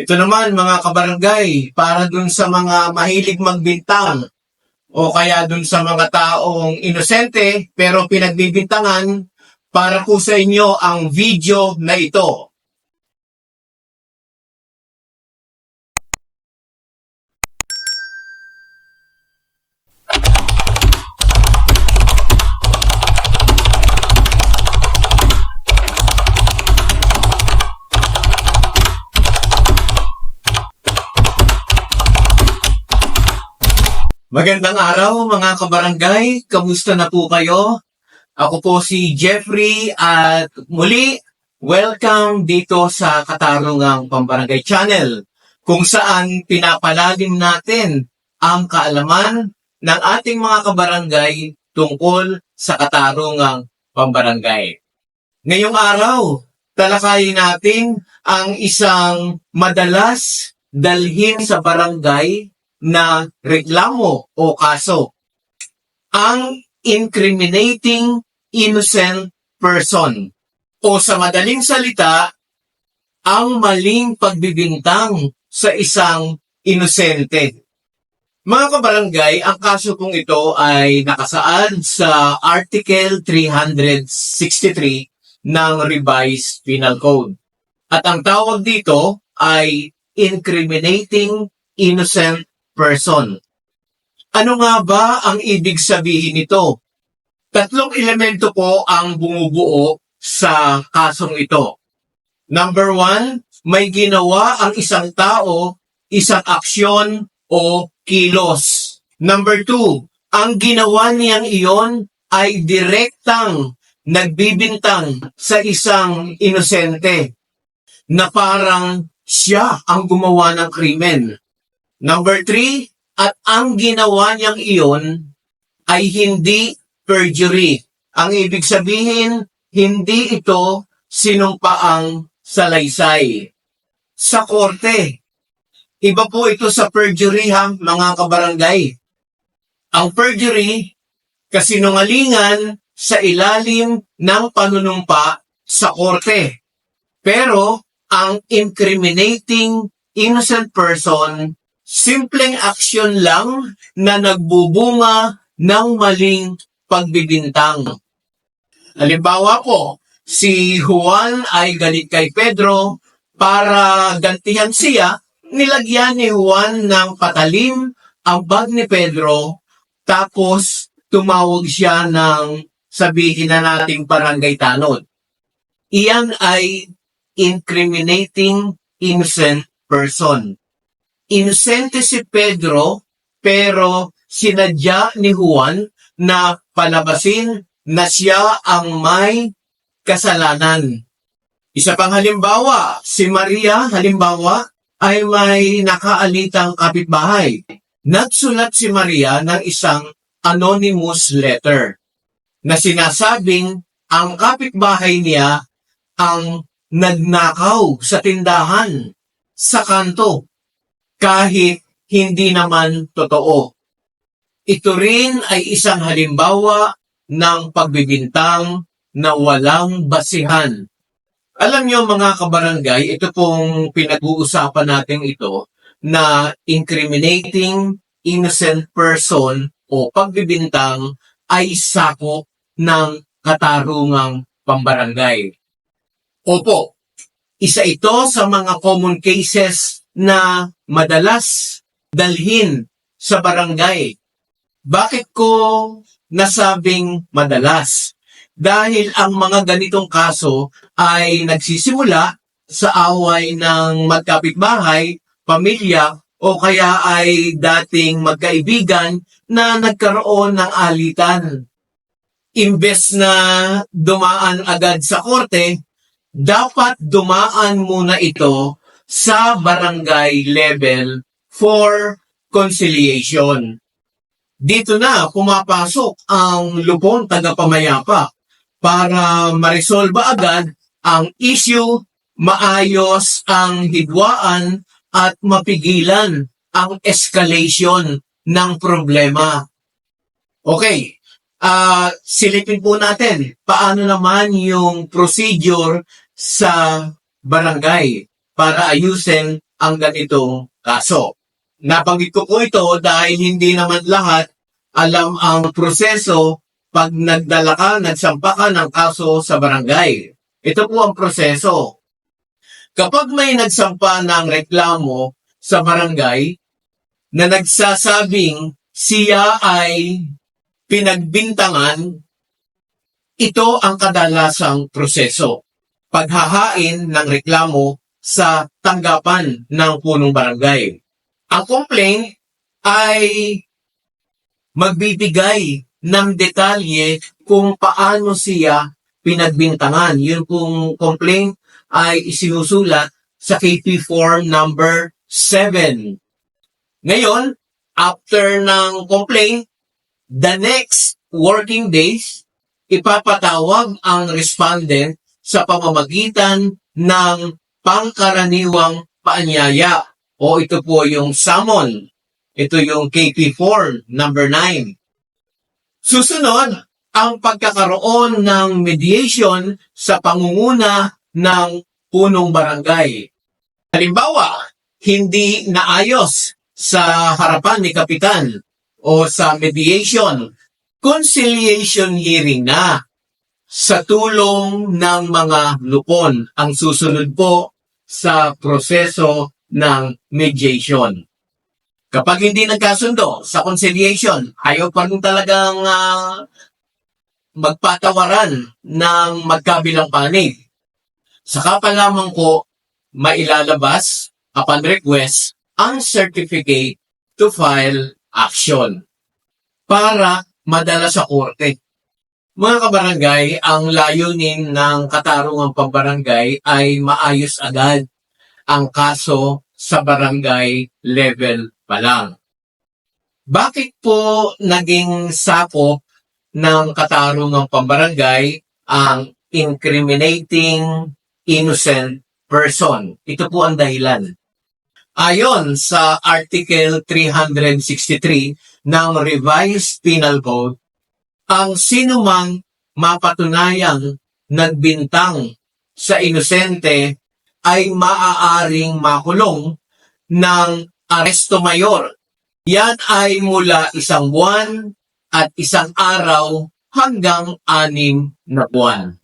Ito naman mga kabarangay, para dun sa mga mahilig magbintang o kaya dun sa mga taong inosente pero pinagbibintangan, para po sa inyo ang video na ito. Magandang araw mga kabarangay, kamusta na po kayo? Ako po si Jeffrey at muli, welcome dito sa Katarungang Pambarangay Channel kung saan pinapalalim natin ang kaalaman ng ating mga kabarangay tungkol sa Katarungang Pambarangay. Ngayong araw, talakayin natin ang isang madalas dalhin sa barangay na reklamo o kaso. Ang incriminating innocent person. O sa madaling salita, ang maling pagbibintang sa isang inosente. Mga kabarangay, ang kaso kong ito ay nakasaad sa Article 363 ng Revised Penal Code. At ang tawag dito ay incriminating innocent person. Ano nga ba ang ibig sabihin nito? Tatlong elemento po ang bumubuo sa kasong ito. Number one, may ginawa ang isang tao, isang aksyon o kilos. Number two, ang ginawa niyang iyon ay direktang nagbibintang sa isang inosente na parang siya ang gumawa ng krimen. Number three, at ang ginawa niyang iyon ay hindi perjury. Ang ibig sabihin, hindi ito sinumpaang salaysay. Sa korte, iba po ito sa perjury ha, mga kabarangay. Ang perjury, kasinungalingan sa ilalim ng panunumpa sa korte. Pero, ang incriminating innocent person simpleng aksyon lang na nagbubunga ng maling pagbibintang. Halimbawa po, si Juan ay galit kay Pedro para gantihan siya, nilagyan ni Juan ng patalim ang bag ni Pedro tapos tumawag siya ng sabihin na nating barangay tanod. Iyan ay incriminating innocent person inosente si Pedro, pero sinadya ni Juan na palabasin na siya ang may kasalanan. Isa pang halimbawa, si Maria, halimbawa, ay may nakaalitang kapitbahay. Nagsulat si Maria ng isang anonymous letter na sinasabing ang kapitbahay niya ang nagnakaw sa tindahan sa kanto kahit hindi naman totoo. Ito rin ay isang halimbawa ng pagbibintang na walang basihan. Alam niyo mga kabarangay, ito pong pinag-uusapan natin ito na incriminating innocent person o pagbibintang ay sakop ng katarungang pambarangay. Opo, isa ito sa mga common cases na madalas dalhin sa barangay. Bakit ko nasabing madalas? Dahil ang mga ganitong kaso ay nagsisimula sa away ng magkapitbahay, pamilya, o kaya ay dating magkaibigan na nagkaroon ng alitan. Imbes na dumaan agad sa korte, dapat dumaan muna ito sa barangay level for conciliation. Dito na pumapasok ang lupon tagapamayapa para maresolba agad ang issue, maayos ang hidwaan at mapigilan ang escalation ng problema. Okay, ah silipin po natin paano naman yung procedure sa barangay para ayusin ang ganitong kaso. Nabanggit ko po ito dahil hindi naman lahat alam ang proseso pag nagdala ka, nagsampa ka ng kaso sa barangay. Ito po ang proseso. Kapag may nagsampa ng reklamo sa barangay na nagsasabing siya ay pinagbintangan, ito ang kadalasang proseso. Paghahain ng reklamo sa tanggapan ng punong barangay. Ang complaint ay magbibigay ng detalye kung paano siya pinagbintangan. Yun kung complaint ay isinusulat sa KP form number 7. Ngayon, after ng complaint, the next working days, ipapatawag ang respondent sa pamamagitan ng pangkaraniwang paanyaya o ito po yung summon. Ito yung KP form number 9. Susunod, ang pagkakaroon ng mediation sa pangunguna ng punong barangay. Halimbawa, hindi naayos sa harapan ni Kapitan o sa mediation, conciliation hearing na sa tulong ng mga lupon ang susunod po sa proseso ng mediation. Kapag hindi nagkasundo sa conciliation, ayaw pa rin talagang ah, magpatawaran ng magkabilang panig. Saka pa lamang po mailalabas upon request ang certificate to file action para madala sa korte. Mga kabarangay, ang layunin ng katarungang pambarangay ay maayos agad ang kaso sa barangay level pa lang. Bakit po naging sakop ng katarungang pambarangay ang incriminating innocent person? Ito po ang dahilan. Ayon sa Article 363 ng Revised Penal Code, ang sinumang mapatunayang nagbintang sa inosente ay maaaring makulong ng aresto mayor. Yan ay mula isang buwan at isang araw hanggang anim na buwan.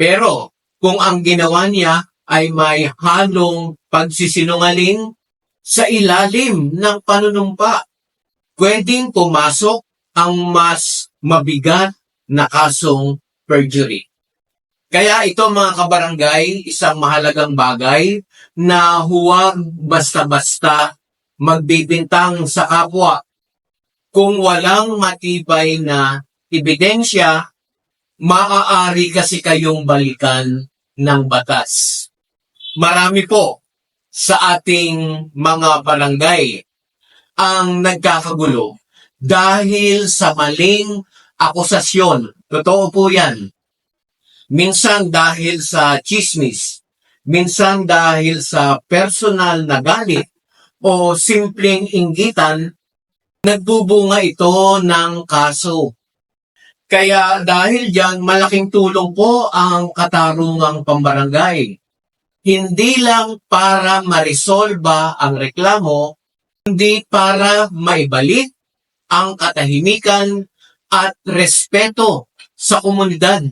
Pero kung ang ginawa niya ay may halong pagsisinungaling sa ilalim ng panunumpa, pwedeng pumasok ang mas mabigat na kasong perjury. Kaya ito mga kabarangay, isang mahalagang bagay na huwag basta-basta magbibintang sa kapwa. Kung walang matibay na ebidensya, maaari kasi kayong balikan ng batas. Marami po sa ating mga barangay ang nagkakagulo dahil sa maling akusasyon. Totoo po yan. Minsan dahil sa chismis, minsan dahil sa personal na galit o simpleng inggitan, nagbubunga ito ng kaso. Kaya dahil diyan malaking tulong po ang katarungang pambarangay. Hindi lang para marisolba ang reklamo, hindi para maibalik ang katahimikan at respeto sa komunidad.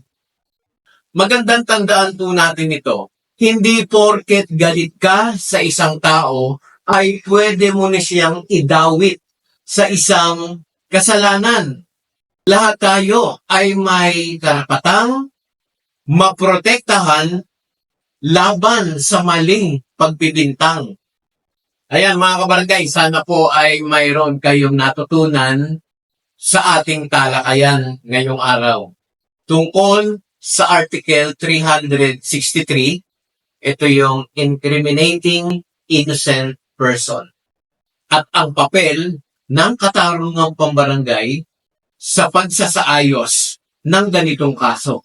Magandang tandaan po natin ito. Hindi porket galit ka sa isang tao ay pwede mo na siyang idawit sa isang kasalanan. Lahat tayo ay may karapatang maprotektahan laban sa maling pagpibintang. Ayan mga kabarangay, sana po ay mayroon kayong natutunan sa ating talakayan ngayong araw. Tungkol sa Article 363, ito yung incriminating innocent person. At ang papel ng katarungang pambarangay sa pagsasaayos ng ganitong kaso.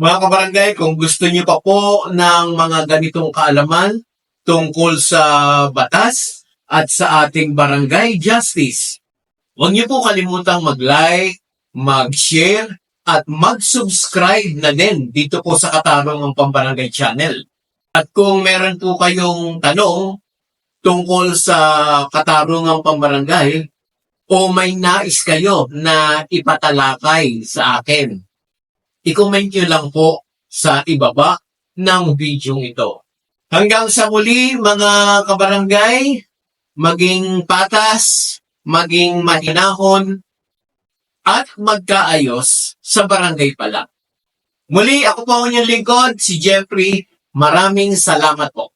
Mga kabarangay, kung gusto niyo pa po ng mga ganitong kaalaman tungkol sa batas at sa ating barangay justice, huwag niyo po kalimutang mag-like, mag-share, at mag-subscribe na din dito po sa Katarungang Pambarangay Channel. At kung meron po kayong tanong tungkol sa katarungang pambarangay o may nais kayo na ipatalakay sa akin, i-comment nyo lang po sa ibaba ng video ito. Hanggang sa muli mga kabarangay, maging patas, maging mahinahon, at magkaayos sa barangay pala. Muli, ako po ang inyong lingkod, si Jeffrey. Maraming salamat po.